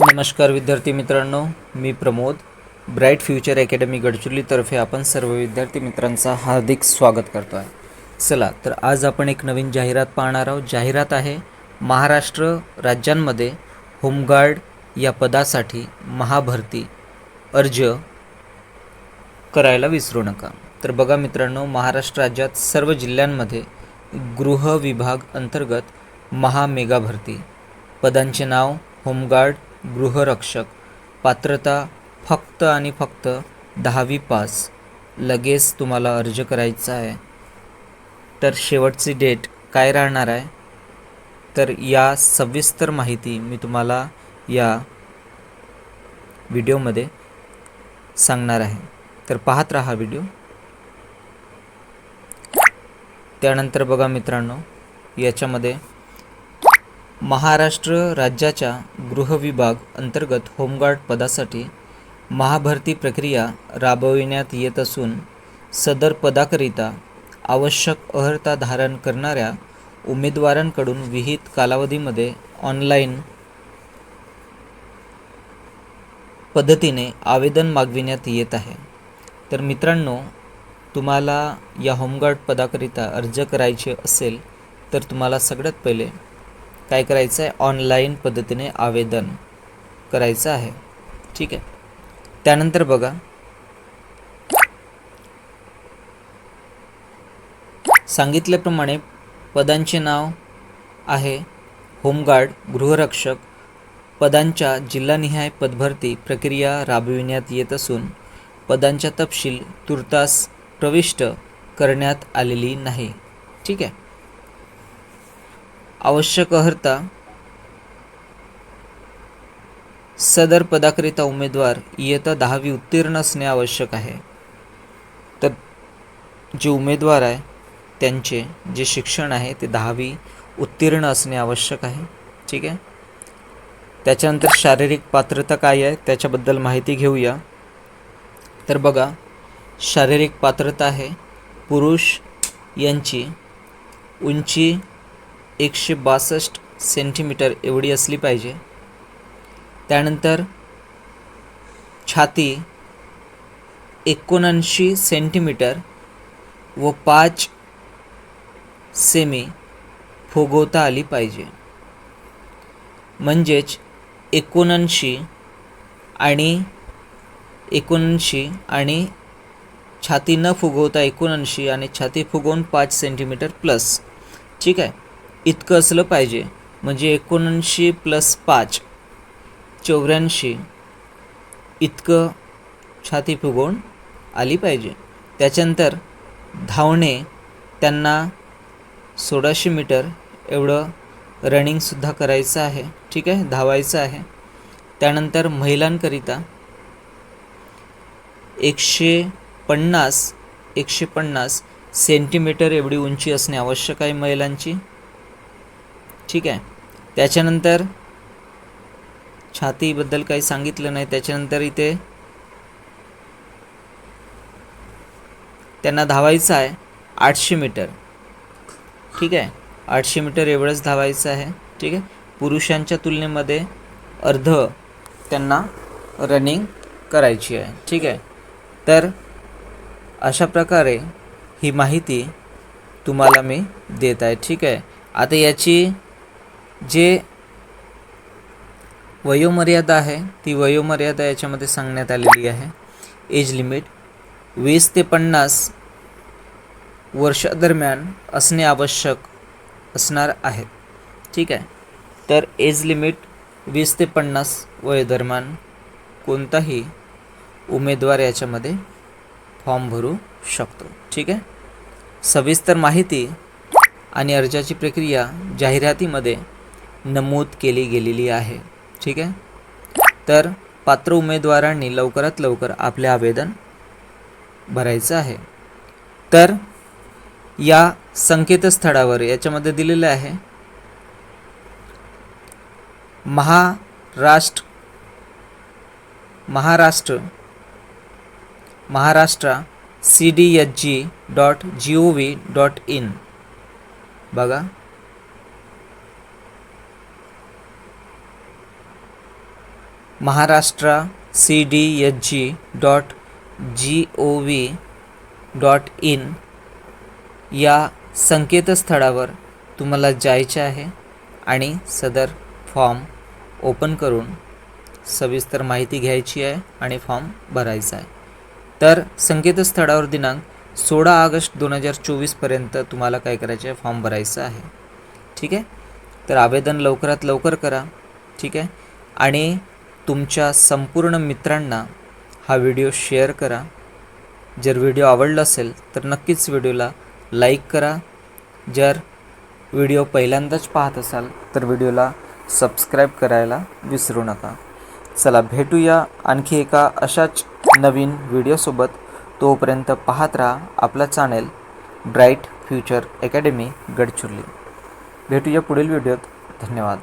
नमस्कार विद्यार्थी मित्रांनो मी प्रमोद. ब्राईट फ्युचर अकॅडमी गडचिरोलीतर्फे आपण सर्व विद्यार्थी मित्रांचा हार्दिक स्वागत करतो आहे चला तर आज आपण एक नवीन जाहिरात पाहणार आहोत. जाहिरात आहे महाराष्ट्र राज्यांमध्ये होमगार्ड या पदासाठी महाभरती अर्ज करायला विसरू नका. तर बघा मित्रांनो महाराष्ट्र राज्यात सर्व जिल्ह्यांमध्ये गृह विभाग अंतर्गत महामेगा भरती पदांचे नाव होमगार्ड गृहरक्षक. पात्रता फक्त आणि फक्त दहावी पास. लगेच तुम्हाला अर्ज करायचा आहे. तर शेवटची डेट काय राहणार आहे? तर या सविस्तर माहिती मी तुम्हाला या व्हिडिओमध्ये सांगणार आहे. तर पाहत राहा व्हिडिओ. त्यानंतर बघा मित्रांनो याच्यामध्ये महाराष्ट्र राज्याच्या गृह विभाग अंतर्गत होमगार्ड पदासाठी महाभरती प्रक्रिया राबविण्यात येत असून सदर पदाकरिता आवश्यक अर्हता धारण करणाऱ्या उमेदवारांकडून विहित कालावधीमध्ये ऑनलाईन पद्धतीने आवेदन मागविण्यात येत आहे. तर मित्रांनो तुम्हाला या होमगार्ड पदाकरिता अर्ज करायचे असेल तर तुम्हाला सगळ्यात पहिले काय करायचं आहे ऑनलाईन पद्धतीने आवेदन करायचं आहे. ठीक आहे? त्यानंतर बघा. सांगितल्याप्रमाणे पदांचे नाव आहे होमगार्ड गृहरक्षक. पदांच्या जिल्हानिहाय पदभरती प्रक्रिया राबविण्यात येत असून पदांच्या तपशील तुर्तास प्रविष्ट करण्यात आलेली नाही. ठीक आहे? आवश्यक अर्हता. सदर पदाकरिता उमेदवार इयत्ता दहावी उत्तीर्ण असणे आवश्यक आहे. तर जे उमेदवार आहे त्यांचे जे शिक्षण आहे ते दहावी उत्तीर्ण असणे आवश्यक आहे. ठीक आहे? त्याच्यानंतर शारीरिक पात्रता काय आहे त्याच्याबद्दल माहिती घेऊया. तर बघा शारीरिक पात्रता आहे पुरुष यांची उंची एकशे बासष्ट सेंटीमीटर एवढी असली पाहिजे. त्यानंतर छाती एकोणऐंशी सेंटीमीटर व पाच सेमी फुगवता आली पाहिजे. म्हणजेच एकोणऐंशी आणि एकोणऐंशी आणि छाती न फुगवता एकोणऐंशी आणि छाती फुगवून पाच सेंटीमीटर प्लस. ठीक आहे? इतकं असलं पाहिजे. म्हणजे एकोणऐंशी प्लस पाच चौऱ्याऐंशी इतकं छाती फुगवून आली पाहिजे. त्याच्यानंतर धावणे त्यांना सोळाशे मीटर एवढं रनिंगसुद्धा करायचं आहे. ठीक आहे? धावायचं आहे. त्यानंतर महिलांकरिता एकशे पन्नास एकशे पन्नास सेंटीमीटर एवढी उंची असणे आवश्यक आहे महिलांची. ठीक आहे. त्याच्यानंतर छातीबद्दल काही सांगितलं नाही. त्याच्यानंतर इथे त्यांना धावायचं आहे आठशे मीटर. ठीक आहे? आठशे मीटर एवढंच धावायचं आहे. ठीक आहे? पुरुषांच्या तुलनेमध्ये अर्ध त्यांना रनिंग करायची आहे. ठीक आहे? तर अशा प्रकारे ही माहिती तुम्हाला मी देत आहे. ठीक आहे? आता याची जे वयोमर्यादा आहे ती वयोमर्यादा याच्यामध्ये सांगण्यात आलेली आहे. एज लिमिट वीस ते पन्नास वर्षादरम्यान असणे आवश्यक असणार आहे. ठीक आहे? तर एज लिमिट वीस ते पन्नास वयोदरम्यान कोणताही उमेदवार याच्यामध्ये फॉर्म भरू शकतो. ठीक आहे? सविस्तर माहिती आणि अर्जाची प्रक्रिया जाहिरातीमध्ये नमूद केली गेलेली आहे. ठीक आहे? तर पात्र उमेदवारांनी लवकरात लवकर आपले आवेदन भरायचं आहे. तर या संकेतस्थळावर याच्यामध्ये दिलेलं आहे. Maharashtra Maharashtra Maharashtra C D H G dot G O V dot in बघा. Maharashtra C D H G dot G O V dot in या संकेतस्थळावर तुम्हाला जायचे आहे आणि सदर फॉर्म ओपन करून सविस्तर माहिती घ्यायची आहे आणि फॉर्म भरायचा आहे. तर संकेतस्थळावर दिनांक सोळा ऑगस्ट दोन हजार चोवीसपर्यंत तुम्हाला काय करायचं आहे? फॉर्म भरायचं आहे. ठीक आहे? तर आवेदन लवकरात लवकर करा. ठीक आहे? आणि तुमच्या संपूर्ण मित्रांना हा व्हिडिओ शेअर करा. जर व्हिडिओ आवडला असेल तर नक्कीच व्हिडिओला लाईक करा. जर व्हिडिओ पहिल्यांदाच पाहत असाल तर व्हिडिओला सबस्क्राईब करायला विसरू नका. चला भेटूया आणखी एका अशाच नवीन व्हिडिओसोबत. तोपर्यंत पाहत राहा आपला channel bright future academy Gadchiroli. भेटूया पुढील व्हिडिओत. धन्यवाद.